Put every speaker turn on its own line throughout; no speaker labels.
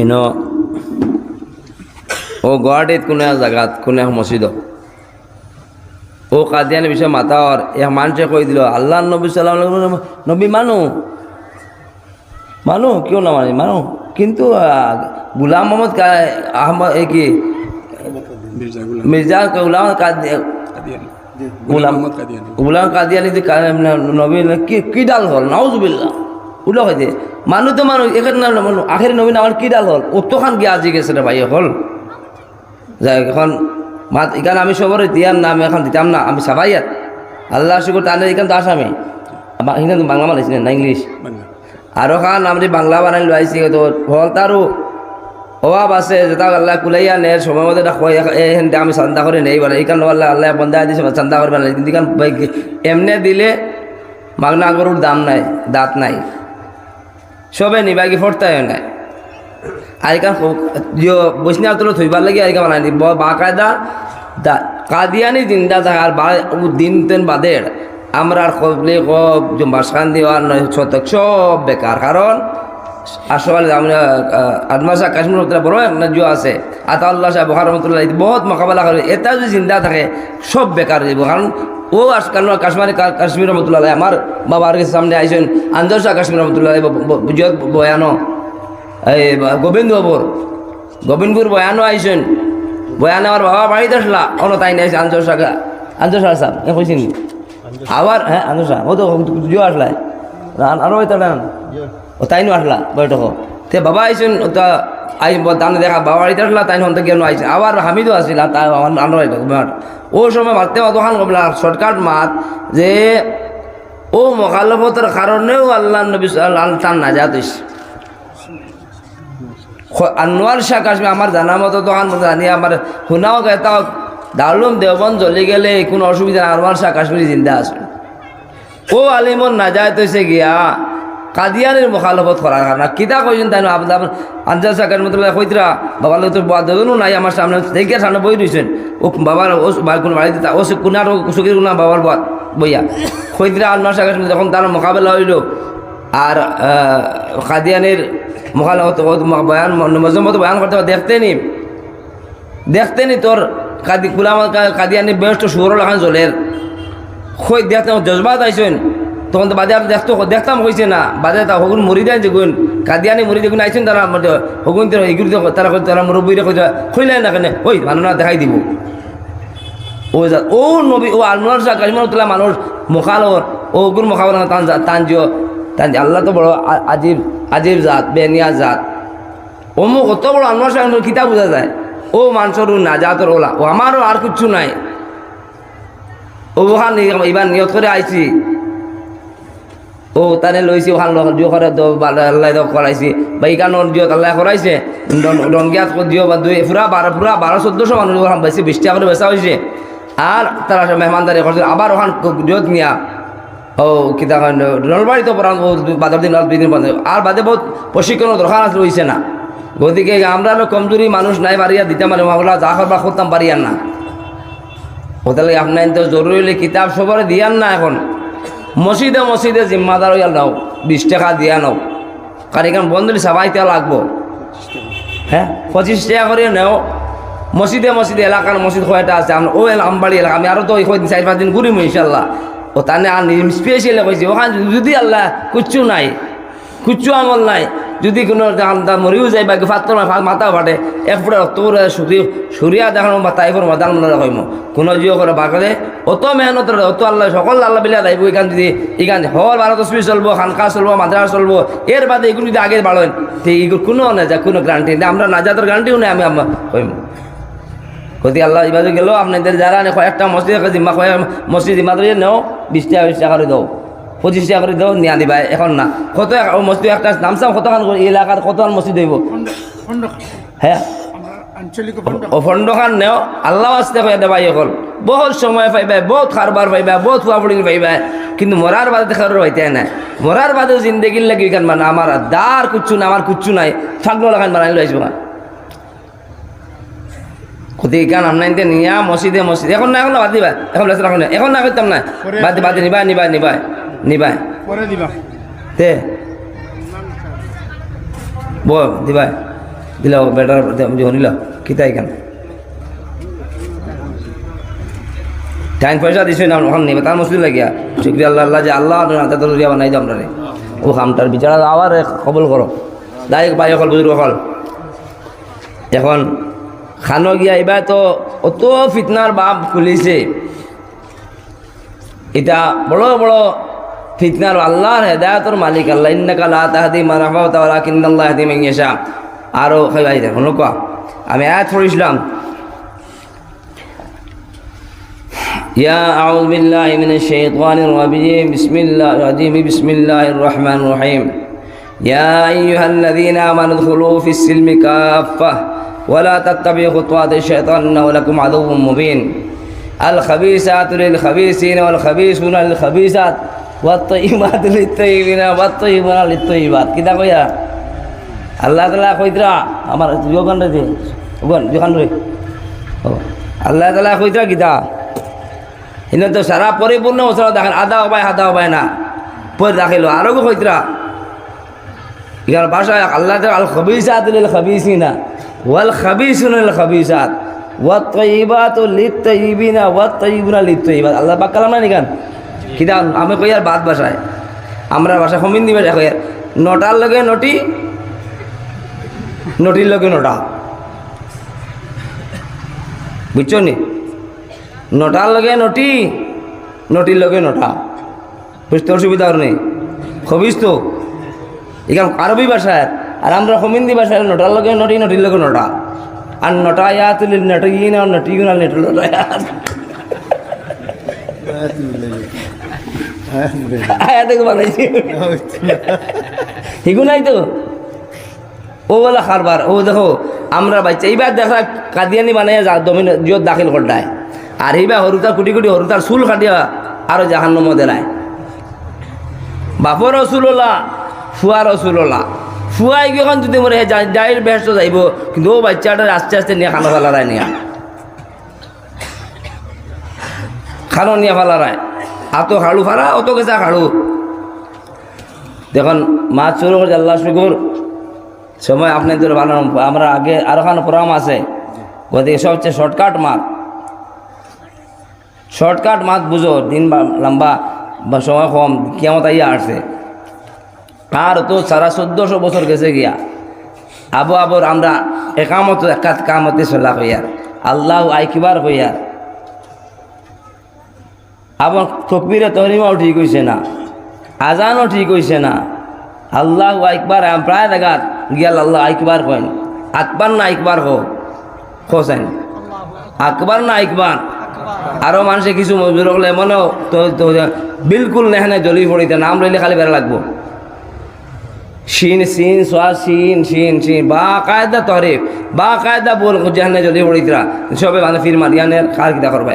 In ও গুৱাহাটীত কোনে জেগাত কোনে মছজিদ ও কাদিয়ানি বিষয়ে মাতাওয়ার এক মানুষে কই দিল আল্লাহ নবী সাল্লাম নবী মানু মানু কিয় না মানে মানু কিন্তু গুলাম মোহাম্মদ আহমদ এই কি?
মির্জা গুলাম।
গুলাম গুলাম
কাদিয়ানি।
কা- নবী কি কি ডাল হল? নাউজুবিল্লাহ উল্লেখ হয়েছে মানুষ তো মানুষ এখানে না মানুষ আখের নবীন আমার কি ডাল হল? অতখান গিয়ে আজি গেছে রে ভাই হল? যাই এখন মাত এখানে আমি সবার দিয়ার নাম এখন দিতাম না আমি সাবাইয়াত আল্লাহ শুকুর তাহলে এখানে তো আসামি এখানে বাংলা মানাইছি না ইংলিশ
বাংলা।
আরও খান আমি বাংলা বানাই লাইছি তো হল তারও অভাব আছে যেটা আল্লাহ কুলাইয়া নে সময় মতো এটা আমি চান্দা করে নেই বলে এইখান আল্লাহ আল্লাহ বন্ধা দিয়েছে চান্দা করবে না কিন্তু এখান এমনি দিলে মাগনা গরুর দাম নাই দাঁত নাই। সবে নিবাগি ফরতায় নাই। আইকান বৈষ্ণব তুলো থইবার লাগে আইকা বানাই বাকায়দা কাদিয়ানি জিন্দা বা ও দিন তেন বাদের আমরা আর কবলে কব বাসখান দেওয়ার নয় শতক সব বেকার কারণ আসলে আদমা শাহ কাশ্মীর রহমতুল্লাহ বড় একটা জো আছে। আতা আল্লাহ শাহ বহার রহমতুল্লাহ বহুত মোকাবেলা করে এটা যদি জিন্দা থাকে সব বেকার হয়ে যাব। কারণ ও আস কাশ্মীর কাশ্মীর রহমতুল্লাহ আমার বাবার সামনে আইসেন আন্দর শাহ কাশ্মীর রহমতুল্লাহ বুঝত বয়ানো। এই গোবিন্দ বাবুর গোবিন্দপুর বয়ানো আইসেন বয়ানে আমার বাবা বাড়িতে আসলা অন তাই নিয়ে আঞ্চল শাখা আঞ্চল শাহ সাহেব এ কইছেন। আবার হ্যাঁ আঞ্চল শাহ ও তো জিও আসলাই আরও হয়তো ও তাই নো আসলা বৈঠক। তে বাবা আইসেন ওটা আই তানে দেখা বাবা আসলা তাই হন্তে কেন আইসে আবার হামিদও আসিলা ও সময় মারতে অতখান কমলা শর্টকাট মাত যে ও মকালবতের কারণেও আল্লাহ নবী তার নাজাত হয়েছে আনোয়ার শাহ কাশ্মীর আমার জানা মতো তখন জানি আমার শুনাও এটা দারুম দেওবন জ্বলি গেলে কোনো অসুবিধা আনোয়ার শাহ কাশ্মীরি জিন্দা আছে ও আলিমন নাজায়ত হয়েছে গিয়া কাদিয়ানের মুখালফত করার কারণে কিতা কইছেন তাই আপনার আঞ্জাদ শাহ কাশ্মীর কইতরা বাবার লোক তো বাদনও নাই, আমার সামনে দেখে সামনে বই রয়েছেন ও বাবার ও কোনো বাড়িতে তা- ও সে কুনার সুখীর কুনা বাবার বাদ বইয়া। কইতরা শাহ কাশ্মীর যখন তার মোকাবেলা হইল, আর কাদিয়ানের মোখালফত বয়ান মজম্মত বয়ান করতে দেখতে নি দেখতে নি তোর কাদি গুলাম কাদিয়ানি বেস্ট সুর লাখান জলের। খই দেখতে জজবাত আইসেন তখন তো বাদে আর দেখতো, দেখতাম কইছে না। বাদে তা হগুন মরি দেয় যেগুন কাদিয়ানি মরি যেগুন আইসেন তারা হগুন এগুলো তারা তারা মুরব্বীরা কইতে খইলাই না কেন, ওই মানুষ না দেখাই দিব। ও ও নবী, ও শাহ কালিমানুল্লাহ মানুষ মোখালর ও গুর মোখাবর তান যা- তান আল্লাহ তো বড় আজিব আজিব জাত, বেনিয়া জাত। অমুক অত বড় আলমার শাহ কিতাব বোঝা যায়। ও মানুষের না জাতর ওলা, ও আমারও আর কিচ্ছু নাই। ও ওখান এবার নিয়ত করে আইছি। ও তানে লইছি ওখান জিও করে তো ভালো করাইছি বা জিও আল্লাহ করাইছে রঙ্গিয়াত দিও বা দুই পুরা বারো পুরা বারো চোদ্দশো মানুষ বেশি বৃষ্টি করে বেচা হয়েছে আর তারা মেহমানদারি করছে আবার ওখান জিওত নিয়া। ও কিতা নলবাড়ি তো পড়ান বাজার দিন দুই দিন আর বাদে বহুত প্রশিক্ষণের দরকার আছে হয়েছে না? গতিকে আমরা হলো কমজোরি মানুষ নাই পারিয়া দিতে পারি মামলা, যা করবা করতাম পারিয়ার না। ওতালে আপনার তো জরুরি কিতাব সবার দিয়ান না এখন। মসজিদে মসজিদে জিম্মাদার হইয়া নাও, বিশ টাকা দিয়া নাও। কারণ বন্ধু বন্ধুলি সবাইতে লাগবো। হ্যাঁ পঁচিশ টাকা করে নেও। মসজিদে মসজিদে, এলাকার মসজিদ এটা আছে। আমরা ও আমবাড়ি এলাকা, আমি আরও তো ওই কয়দিন, চার পাঁচ দিন ঘুরিম ইনশাল্লাহ ও তানে আর স্পেশালে কইছি, ওখানে যদি আল্লাহ কুচ্ছু নাই, কুচ্ছু আমল নাই যদি কোনো মরিও যায় বা ফাত্তর মাথা ফাটে এরপরে তোর সুরি সুরিয়া দেখানো বা তাইফর মদান মনে রাখইম কোনো জিও করে বাগলে অত মেহনত অত আল্লাহ সকল আল্লাহ বিলা যাইব এখান যদি এখান হল ভারত তসবি চলবো, খানকা চলবো মাদ্রাসা চলবো এর বাদে এগুলো যদি আগে বাড়েন তো এগুলো কোনো না যায় কোনো গ্যারান্টি নেই। আমরা নাজাতের গ্যারান্টিও নেই, আমি আমার কইম গতি আল্লাহ ইবাদে গেলেও আপনাদের যারা নে কয়েকটা মসজিদ জিম্মা কয়েক মসজিদ জিম্মা ধরে নেও বিশ টাকা বিশ টাকা করে দাও পঁচিশ টাকা করে দাও নিয়া দিবা এখন না। কত মসজিদ একটা নামসাম কতখান করে এই এলাকার কতখান মসজিদ হইব? হ্যাঁ
আমরা আঞ্চলিক খণ্ড
ও ফন্ডখান নেও। আল্লাহ আসতে কয়ে দেবা এখন বহুত সময় পাইবা বহুত কারবার পাইবা বহুত ফুয়াফুড়ি পাইবা কিন্তু মরার বাদে খাবার পাইতে নাই। মরার বাদে জিন্দগির লাগি এখান মানে আমার দার কুচ্ছু না আমার কুচ্ছু নাই। থাকল লাগান বানাই লাইছো না কোথায় গান আমরা এনতে নিয়া মসজিদে মসজিদ এখন না এখন না বাদ দিবা। এখন না এখন না করতাম না বাদ বাদ নিবা নিবা নিবা নিবা
পরে দিবা।
তে বল দিবা। দিল বেটার শুনিল কিতাই কেন টাইম পয়সা দিছে না ওখান নেবে তার মুসলিম লাগিয়া শুক্রিয়া আল্লাহ আল্লাহ যে আল্লাহ হাতে তো দিয়া বানাই দাম রে ও খামটার বিচারা আবার কবল করো ডাইরেক্ট বাই অকল বুজুর্গ অকল। এখন খানো গিয়া এবার তো অত ফিতনার বাপ খুলিছে। এটা বড় বড় ফিতনার আল্লাহর হেদায়তর মালিক আল্লাহ ইন্নাকা লা তাহদি মান আহবাবতা ওয়ালাকিন্নাল্লাহ ইয়াহদি মান ইয়াশা আরো খাই দেখুন লোক আমি আয়াত পড়িছিলাম يا أعوذ بالله من الشيطان الرجيم بسم الله الرجيم بسم الله الرحمن الرحيم يا أيها الذين آمنوا ادخلوا في السلم كافة ولا تتبعوا خطوات الشيطان إنه لكم عدو مبين الخبيثات للخبيثين والخبيثون للخبيثات ওয়াত ইমাত লিত্তইবিনা ওয়াত ইমানা লিত্তইবাত কিতা কইয়া? আল্লাহ তালা কইতরা আমার যোগান রে যোগান যোগান রে। আল্লাহ তালা কইতরা কিতা এনে তো সারা পরিপূর্ণ ওসরা দেখেন, আদা হবায়, হাদা হবায় না। পরে রাখিল আরও কইতরা ইয়ার ভাষায় আল্লাহ তালা আল খবিসাত লিল খবিসিনা, ওয়াল খবিসুন লিল খবিসাত। ওয়াত তৈবাত লিত্তইবিনা ওয়াত তৈবুনা লিত্তইবাত আল্লাহ পাক কালাম না নিকান কিতা আমি কই আর বাদ ভাষায় আমরা ভাষা সমিন্দি ভাষা কই আর নটার লগে নটি, নটির লগে নটা। বুঝছ নি? নটার লগে নটি, নটির লগে নটা। বুঝতে অসুবিধা নেই। খবিস তো এখান আরবি ভাষায় আর আমরা হমিন্দি ভাষায় নটার লগে নটি, নটির লগে নটা। আর নটা ইয়াত নটিন আর নটিগুন আর নেটল আয়াতে বানাইছি। হিগু নাই তো ও বলে খারবার। ও দেখো, আমরা বাচ্চা এইবার দেখা কাদিয়ানি বানাইয়া দমিন জিয়ত দাখিল করতায় আর এইবার হরুতার কুটি কুটি হরুতার চুল কাটিয়া আরও জাহান্ন মদেলায় বাপর রসুলোলা ফুয়া রসুলোলা ফুয়াই গিয়ে যদি মরে যাই ব্যস্ত যাইব। কিন্তু ও বাচ্চাটা আস্তে আস্তে নিয়ে, খানো ফেলারায় নিয়ে খানো নিয়ে ফেলারায় আতো খাড়ু ফারা অত কেঁচা খাড়ু দেখুন, মাছ শুরু করে আল্লাহ শুকুর সময় আপনি ধরে ভালো আমরা আগে আরও খানো প্রোগ্রাম আছে। ওদিকে সবচেয়ে শর্টকাট মাছ। শর্টকাট মাছ বুঝো দিন লম্বা বা সময় কম, কিয়ামত আইয়া আসছে আর তো সারা চোদ্দশো বছর গেছে গিয়া। আবু আবর আমরা একামত, একাত কামতে চলা হইয়ার আল্লাহ আইকিবার হইয়ার। আবার তকবিরে তহরিমাও ঠিক হয়েছে না, আজানও ঠিক হয়েছে না। আল্লাহ আইকবার প্রায় দেখাত গিয়াল আল্লাহ আইকবার কইন, আকবার না আইকবার হো খোসেন আকবার না আইকবার আরও মানুষে কিছু মজুর হলে মনেও তো বিলকুল নেহানে জ্বলি পড়িতে নাম লইলে খালি বেড়া লাগবো। শিন সিন সোয়া, শিন শিন শিন বা কায়দা তরে বা কায়দা বল যেখানে জ্বলি পড়িতরা সবে মানে ফির মারিয়ানের কার কিতা করবে?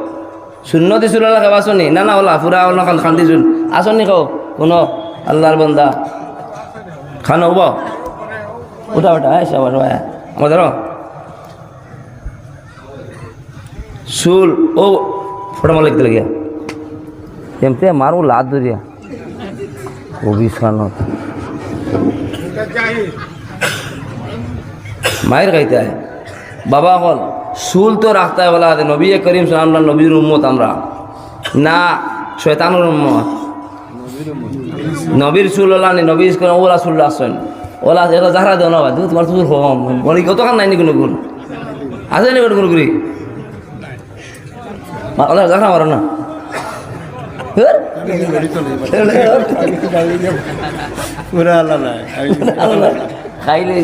চুল হলে খাও আসনি? না না, ওলা ফুরা ওলা খান খান্দি চুল। আসনি খাও কোনো আল্লাহর বন্দা। খান হব। উঠা উঠা হ্যাঁ সবার ভাই আমাদের চুল ও ফটো মালিক দিলে গিয়া এমতে মারু লাদ দিয়া। অভিস্কানত মায়ের খাইতে হয় বাবা হল চুল তো রাখতে হয় বলা হাতে নবী করিম আমরা নবীর উম্মত আমরা। না শয়তানুর উম্মত। নবীর চুল ওলা নি নবীর করে ওলা চুল আসছেন ওলা এটা যারা দেও না ভাই তোমার চুল কম বলি কতখান নাই নি কোনো গুণ? আছে নি কোনো গুড়ি ওলা দেখা মারো না। খাইলে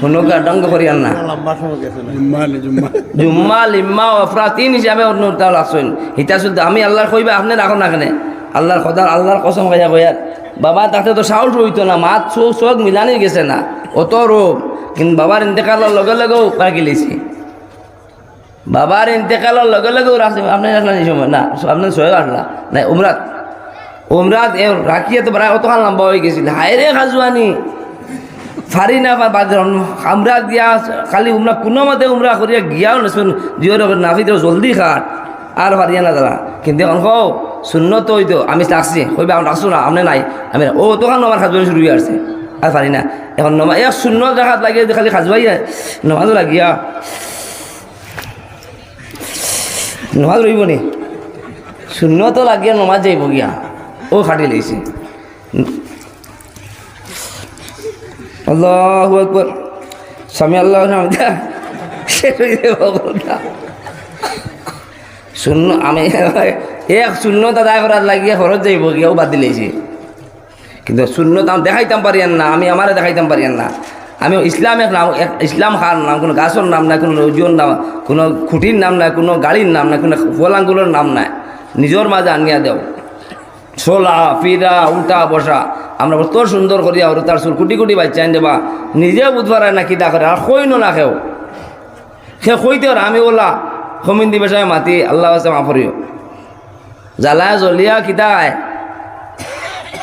কোনো ডঙ্গ করি আর না।
জুম্মা,
লিম্মা অফরা তিন হিসাবে অন্য তাও লাগছেন হিতা শুদ্ধ, আমি আল্লাহর কইবা আপনি রাখো না কেনে। আল্লাহর খদার, আল্লাহর কসম খাইয়া কইয়ার বাবা, তাতে তো সাহস হইতো না, মাত, চোখ চোখ মিলানি গেছে না। অত রোগ, কিন্তু বাবার ইন্তেকালের লগে লগেও পাকি লিছি। বাবার ইন্তেকালের লগে লগেও রাখছে, আপনি রাখলেন এই সময়, না, আপনি সয়ে আসলা না উমরাত। উমরাত রাখিয়ে তো প্রায় অতখান লম্বা হয়ে গেছিল। হায় রে খাজুয়ানি। ফারি না বাদ আমরা দিয়া খালি উমরা কোনো মতে উমরা করিয়া গিয়াও নেছুন জিও নাফি তো জলদি খাট আর ফারিয়া না দাদা কিন্তু এখন কও শূন্য তো হইতো আমি ডাকছি কইবে আমি ডাকছো না আপনি নাই। আমি ও তখন আমার খাজুয়ানি শুরু হয়ে আসছে আর পারি না। এখন নমা এক শূন্য দেখাত লাগিয়ে খালি খাজুয়াই নমাজও লাগিয়া নমাজ রইব নি? শূন্য তো লাগিয়া নমাজ যাইব গিয়া। ও খাটি লেগেছে স্বামী আল্লাহ শূন্য, আমি এক শূন্য দাদা করার লাগিয়ে খরচ যাইব, গিয়াও বাদ দিলেছি কিন্তু শূন্য দাম দেখাইতাম পারিয়ান না, আমি আমারে দেখাইতাম পারিয়ান না। আমি ইসলাম এক নাম ইসলাম খার নাম, কোনো গাছর নাম নাই, কোনো রৌজিওর নাম, কোনো খুঁটির নাম নাই, কোনো গাড়ির নাম নাই, কোনো ফলাঙ্গুলোর নাম নাই। নিজের মাঝে আনিয়া দেও। ছোলা ফিরা উল্টা বসা। আমরা কত সুন্দর করিয়া ওর তার চুল কুটি কুটি বাচ্চা আন দেবা। নিজেও বুধবার না কিতা করে, আর কই না খেও সে কইতে আমি ওলা সমিন দিবেশায় মাতি, আল্লাহ আছে মাফরিও জ্বালা জ্বলিয়া কিতা আয়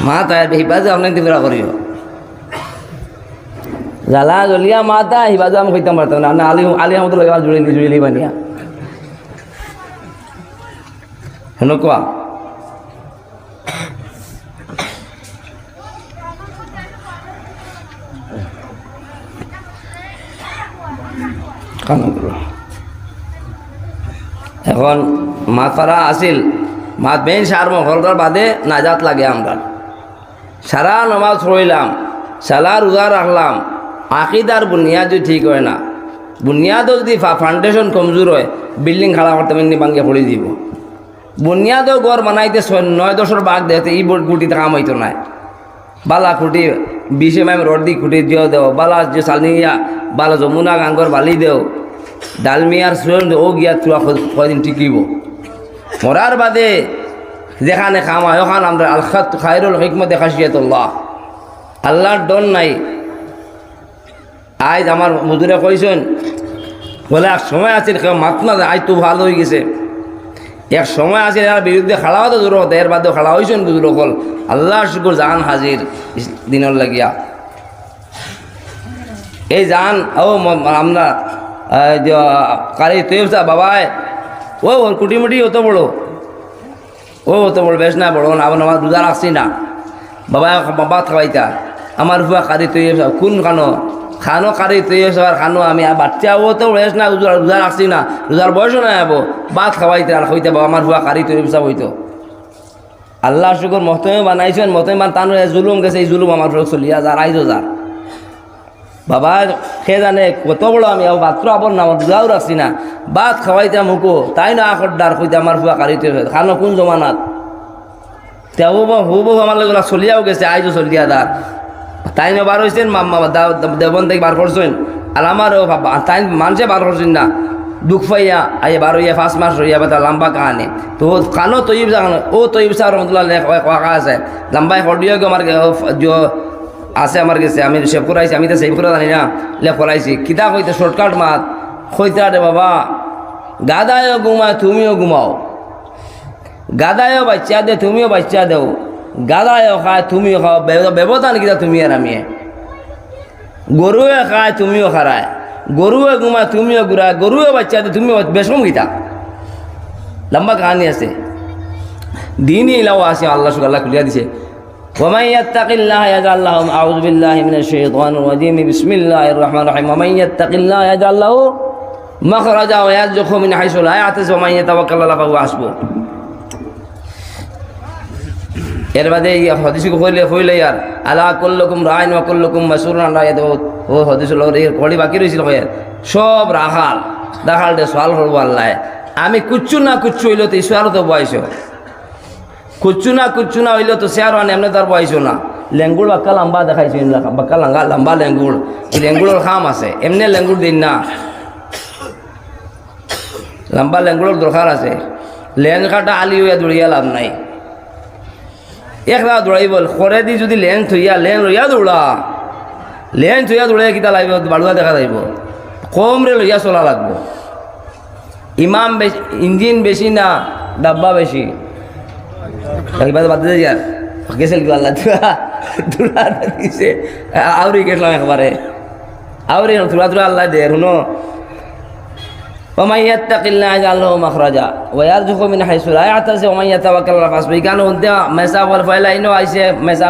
মা তাই হিবাজে আপনার দিবরা করিও। জ্বালা জ্বলিয়া মা তা হিবাজে আমি কইতাম পারতাম না। না, আলি আলি আমাদের লাগে জুড়িলি জুড়িলি বানিয়া। সেনেকুৱা কাম করো। এখন মাত পারা আসিল মাত বেন সার মহলটার বাদে নাজাত লাগে আমরা। সারা নমাজ পড়লাম সালা রোজা রাখলাম, আকিদার বুনিয়াদ যদি ঠিক হয় না। বুনিয়াদও যদি ফাউন্ডেশন কমজোর হয় বিল্ডিং খাড়া করতে এমনি ভাঙ্গে পড়ে দিব। বুনিয়াদও গড় বানাইতে নয় দশর বাঘ দেখতে বোর্ড গুটিতে কাম হইতো নাই। বালা খুঁটি বিশে মাইম রড দি খুঁটি দিও দেও বালা যে সালনিয়া বালা যমুনা গাঙ্গর বালি দেও ডালমিয়ার সুরন ও গিয়া তুয়া কদিন টিকিব। মরার বাদে যেখানে খাম ওখান আমরা আলখাত খায়রুল হিকমত দেখাশিয়াতুল্লাহ আল্লাহর ডন নাই। আজ আমার মজুরে কইছেন বলে এক সময় আছে কেউ মাত না যায়, আজ তো ভালো হয়ে গেছে। এক সময় আছে এর বিরুদ্ধে খাড়াও তো জোর হতো এর বাদেও খাড়া হয়েছেন বুঝলো কল আল্লাহ শুকুর জান হাজির দিনের লাগিয়া। এই জান ও আমরা কারি তুই বাবাই, ও ওর কুটিমুটি অত বড়। ও, অত বড়, বেশ না বড়, না আমার রোজা রাখছি না। বাবা বাবা খাওয়াইতা আমার হুয়া কারি তুই কোন খানো? খানো কারি তুই আর খানো আমি, আর বাচ্চা ও তো বেশ না রোজা রোজা রাখছি না। রোজার বয়সও নাই আবো ভাত খাওয়াইতে আর খাইতে বাবা, আমার হুয়া কারি তুই হইতো। আল্লাহ শুকর, মহতমে বানাইছেন, মহতমে বান এ জুলুম গেছে, এই জুলুম আমার ফেরত চলিয়া যার আইজো যার বাবা সে জানে কত বড় আমি মাত্র আবার না রোজাও রাখছি না। ভাত খাওয়াইতাম হুকো, তাই না আখর ডার কইতে আমার হুয়া কারিতে খানো কোন জমানাত? তেও হুব আমার লোকগুলা চলিয়াও গেছে, আইজো চলিয়া দার তাই না বার হয়েছেন দেবন থেকে বার করছেন আর আমারও তাই মানুষে বার করছেন না। দুঃখ পাইয়া আই বার হইয়া পাঁচ মাস রইয়া বা লম্বা কাহানি। তো কানো তৈব জানো ও তৈব সাহ রহমতুল্লাহ কথা আছে। লম্বাই হডিও আমার আছে আমার কাছে আমি সেভ করাইছি আমি তো সেভ করে জানি না লেখ করাইছি কিতা কইতে শর্টকাট মাত কইতে রে বাবা গাদায়ও ঘুমায় তুমিও ঘুমাও গাদায়ও বাচ্চা দে, তুমিও বাচ্চা দেও। গাদায়ও খায়, তুমিও খাও। ব্যব- ব্যবধান কিতা তুমি আর আমি গরুয়ে খায়, তুমিও খারায় গরুয়ে ঘুমায় তুমিও ঘুরায় গরুয়ে বাচ্চা দে তুমিও বেশম গীতা লম্বা কাহানি আছে দিনই এলাও আছে আল্লাহ সুখ আল্লাহ খুলিয়া দিছে ومن يتق الله يجعل له أعوذ بالله من الشيطان الرجيم بسم الله الرحمن الرحيم ومن يتق الله يجعل له مخرجا ويرزقه من حيث لا يحتسب ومن يتوكل على الله فهو حسبه এর বাদে ইয়া হদিস কইলে কইলে ইয়ার আলা কুল্লুকুম রাইন ওয়া কুল্লুকুম মাসউরুন আন রাইয়াত ও হদিস লগে এই কড়ি বাকি রইছিল কয় সব রাখাল দেখাল দে সওয়াল করব আল্লাহ। আমি কুচ্ছু না কুচ্ছু হইল তো ঈশ্বর তো বয়স। কুচ্ছু না কুচ্ছু না হইল তো শেয়ার আনে, এমনি তার বয়স না। লেঙ্গুর বাক্কা লম্বা দেখাইছো, বাক্কা লম্বা লম্বা লেঙ্গুর এই লেঙ্গুরের খাম আছে, এমনি লেঙ্গুর দিন না। লম্বা লেঙ্গুরের দরকার আছে। লেন কাটা আলি হইয়া দৌড়িয়া লাভ নাই। একলা দৌড়াই বল খরে দি যদি লেন থইয়া, লেন লইয়া দৌড়া লেন থইয়া দৌড়াই কিতা লাগবে বাড়ুয়া দেখা যাইব কম রে লইয়া চলা লাগবো। ইমাম বেশি ইঞ্জিন বেশি না, ডাব্বা বেশি বাদ দিয়ে যার গেছিল কি আল্লাহ দিছে। আউরি গেছিলাম একবারে আউরি তুলা তুলা আল্লাহ দে, শুনো। ومن يتق الله يجعل له مخرجا ويرزقه من حيث لا يحتسب ومن يتوكل على الله كان انت مسا ور فايلا انه আইছে মেসা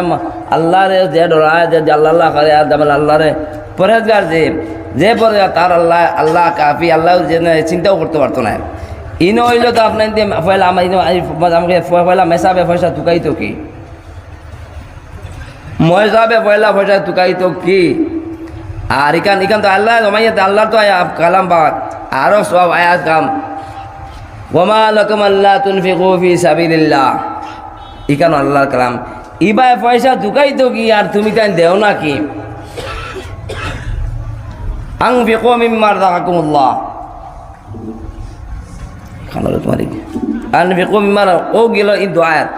আল্লাহ রে যে ডরা যে আল্লাহ আল্লাহ করে আর দামাল আল্লাহ রে পরেজগার যে যে পরে তার আল্লাহ আল্লাহ কাফি আল্লাহ যে চিন্তাও করতে পারতো না ইনো হইলো তো আপনার দিয়ে ফয়লা আমার ইনো আমাকে ফয়লা মেসাবে পয়সা তুকাই তো কি ময়সাবে পয়লা পয়সা তুকাই তো কি আর ইকান ইকান তো আল্লাহ জমাইয়াতে আল্লাহ তো আয়া কালাম পাক আরও সব আয়াত কাম ওমা লকম আল্লাহ তুনফিকু ফি সাবিলিল্লাহ। ইকান আল্লাহর কালাম? ইবায় পয়সা তুকাই তো কি আর তুমি তাই দেও না কি? আং ফিকো মিম্মার রাহাকুমুল্লাহ খানো তোমার আন ফিকো মিম্মার ও গেল ই দোয়াত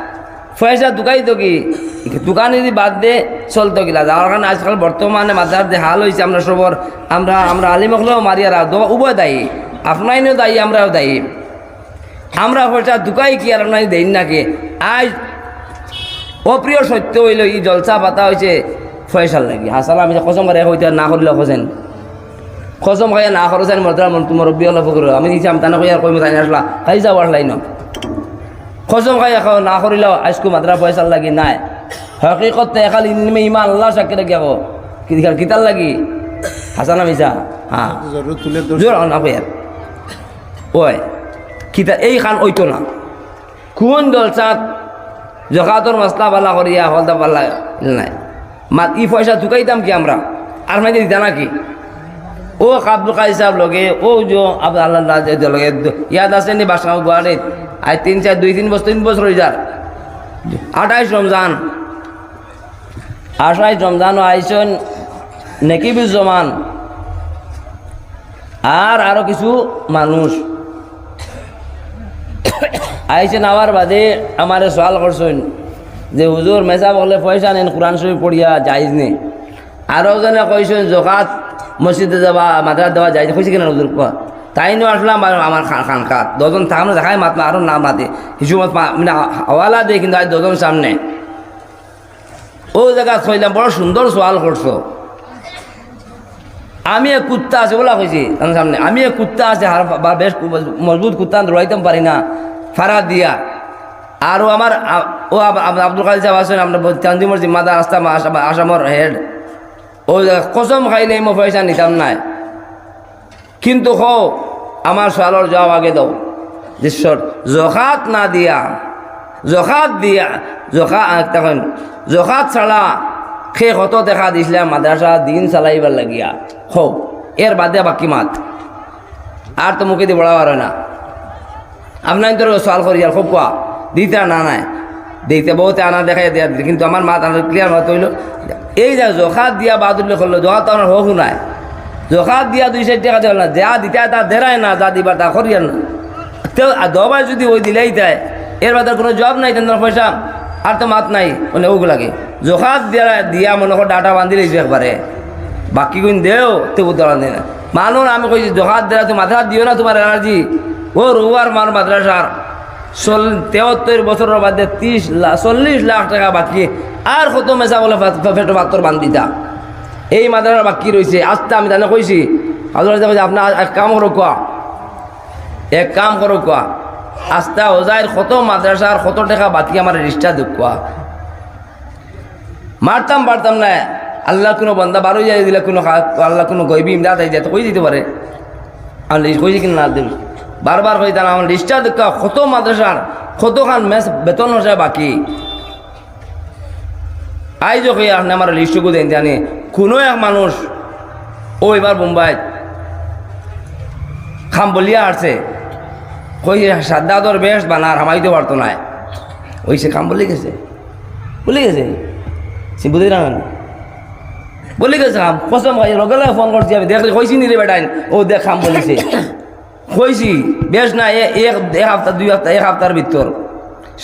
পয়সা তুকাই তো কি? দোকান যদি বাদ দে, চলতো গিলা। যাওয়ার কারণে আজকাল বর্তমানে মাথার যে হাল হয়েছে আমরা সবর, আমরা আমরা আলিমকলেও মারিয়ারা উভয় দায়ী। আপনাইনও দায়ী, আমরাও দায়ী। আমরা পয়সা দুকাই কি আর আপনার দেই নাকি আজ অপ্রিয় সত্য হইল, ই জলসা পাতা হয়েছে ফয়সাল লাগি হাসাল, আমি কসম করে হইতে না করলে খোঁজেন খসম খাইয়া না খরচেন মর্দার মন তোমার রব্বি অলপ করে আমি দিছি আমি তানে কইয়া কইম তাই আসলা। খাই যাও আসলাই ন খসম খাইয়া খাও না করিলেও আজকু মাত্রা পয়সার লাগি নাই। হকিকত একাল ইনিমে ইমান আল্লাহ সাক্ষী রাখি আকৌ কিতার লাগি? হাসান মিছা হ্যাঁ। না কইয়ার ওই কিতা এই খান ওইতো না। কোন দলচাত জকাতর মশলা বালা করিয়া হলদা বালা নাই। মাত ই পয়সা ঢুকাইতাম কি আমরা? আর মাইতে দিতা নাকি ও আব্দুল কাদি সাহেব লগে ও যে আল্লাহ লগে ইয়াদ আছে নি বাসগাঁও গুয়াহাটিত। আজ তিন চার দুই তিন বছর তিন বছর হয়ে যার। আঠাইশ রমজান আঠাইশ রমজান আইসন নেকিবুজ্জমান আর আরও কিছু মানুষ। আইসেন আবার বাদে আমারে সওয়াল করছেন যে, হুজুর, মেসা বলে পয়সা নেন, কোরআন শরীফ পড়িয়া যাইজ নে। আরও জনে কইছেন, জকাত মসজিদে যাবা, মাদ্রাস দেওয়া যাইজ কইছে কিনা হুজুর? কোয়া, তাই নিয়ে আসলাম আমার খান খানকাত দজন থাকলে দেখাই মাত, আরও নাম মাতে হিসুমত মানে হওয়ালা দিয়ে কিন্তু আজ দজন সামনে। ও জায়গা থইলাম বড় সুন্দর সওয়াল করছ। আমি এক কুত্তা আছে, বলা কইছি, তার সামনে। আমি এক কুত্তা আছে, হার বা বেশ মজবুত কুত্তা দৌড়াইতাম পারি না ফারা দিয়া। আরও আমার আ- ও আব- আব- আব্দুল কাদের সাহেব আছেন, আমরা চান্দিমর জিম্মাদা আসাম- আসামর হেড। ও কসম খাইলে মই পয়সা নিতাম নাই। কিন্তু হো আমার সোয়ালর জবাব আগে দাও। সর- জখাত না দিয়া জখাত দিয়া জখা তখন জখাত ছাড়া সে কত দেখা দিছিলে মাদ্রাসা দিন চালাইবার লাগিয়া। হো এর বাদে বাকি মাত। আর তো মুখে দিয়ে বড়া পারে না। আপনার তো সওয়াল করি আর খুব কোয়া দিতে না নাই। দেখতে বহুতে আনা দেখাই দেয়া কিন্তু আমার মাত আনা ক্লিয়ার হতে হইল। এই যে জখাত দিয়া বাদুল্লে করল জখা তো আমার হোক নাই। জখাত দিয়া দুই চার টাকা দেওয়া না, যা দিতে তা দেরায় না, যা দিবার তা করিয়ার না। তো দবাই যদি ওই দিলেই দেয় এর বাদে কোনো জব নাই, তেন পয়সা আর তো মাত নাই মানে ওগুলাকে জখাত দিয়া দিয়া মনে কর ডাটা বান্ধি রয়েছে একবারে। বাকি কোন দেও তবু দড়া দেয় না। মানুষ আমি কইছি, জখাত দেওয়া তুমি মাথা দিও না তোমার এনার্জি ও রুয়ার মার মাদ্রাসার চল তেহত্তর বছরের বাদে ত্রিশ লাখ চল্লিশ লাখ টাকা বাকি। আর কত মেসা বলে ফেটো পাত্তর বান্ধিতা। এই মাদ্রাসার বাকি রয়েছে আস্তে আমি হাজর কইছে আপনার এক কাম করো কোয়া এক কাম করো কোয়া আস্তা ওজাইর কত মাদ্রাসার কত টাকা বাতি আমার রিস্টা দুঃখা মারতাম, পারতাম না। আল্লাহ কোনো বন্দা বারো যাই দিলে, কোনো আল্লাহ কোনো গইবি ইমদাদ আই যায় তো কই দিতে পারে? লিস্ট কইছি কিনা না দিল বারবার কই তারা আমার লিস্টটা দেখা কত মাদ্রাসার কত খান মেস বেতন হসে বাকি। আই যে কই আপনি আমার লিস্টটুকু দেন জানি, কোনো এক মানুষ, ও এবার বোম্বাই খাম বলিয়া আসছে। কই সাদ্দাদর বেশ বানার, হামাইতে পারতো না। ওই সে খাম বলে গেছে। বলে গেছে? সে বুঝে না? বলে গেছে খাম কসম খাই লগে লগে ফোন করছি আমি। দেখলে কইছি নি রে বেটাইন ও দেখ খাম বলেছে। কইছি, বেশ না এক এক সপ্তাহ দুই সপ্তাহ এক সপ্তাহের ভিতর।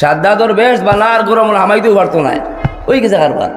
সাদ্দাদর বেশ বানার, গরম হামাইতেও পারতো না। ওই গেছে কারবার।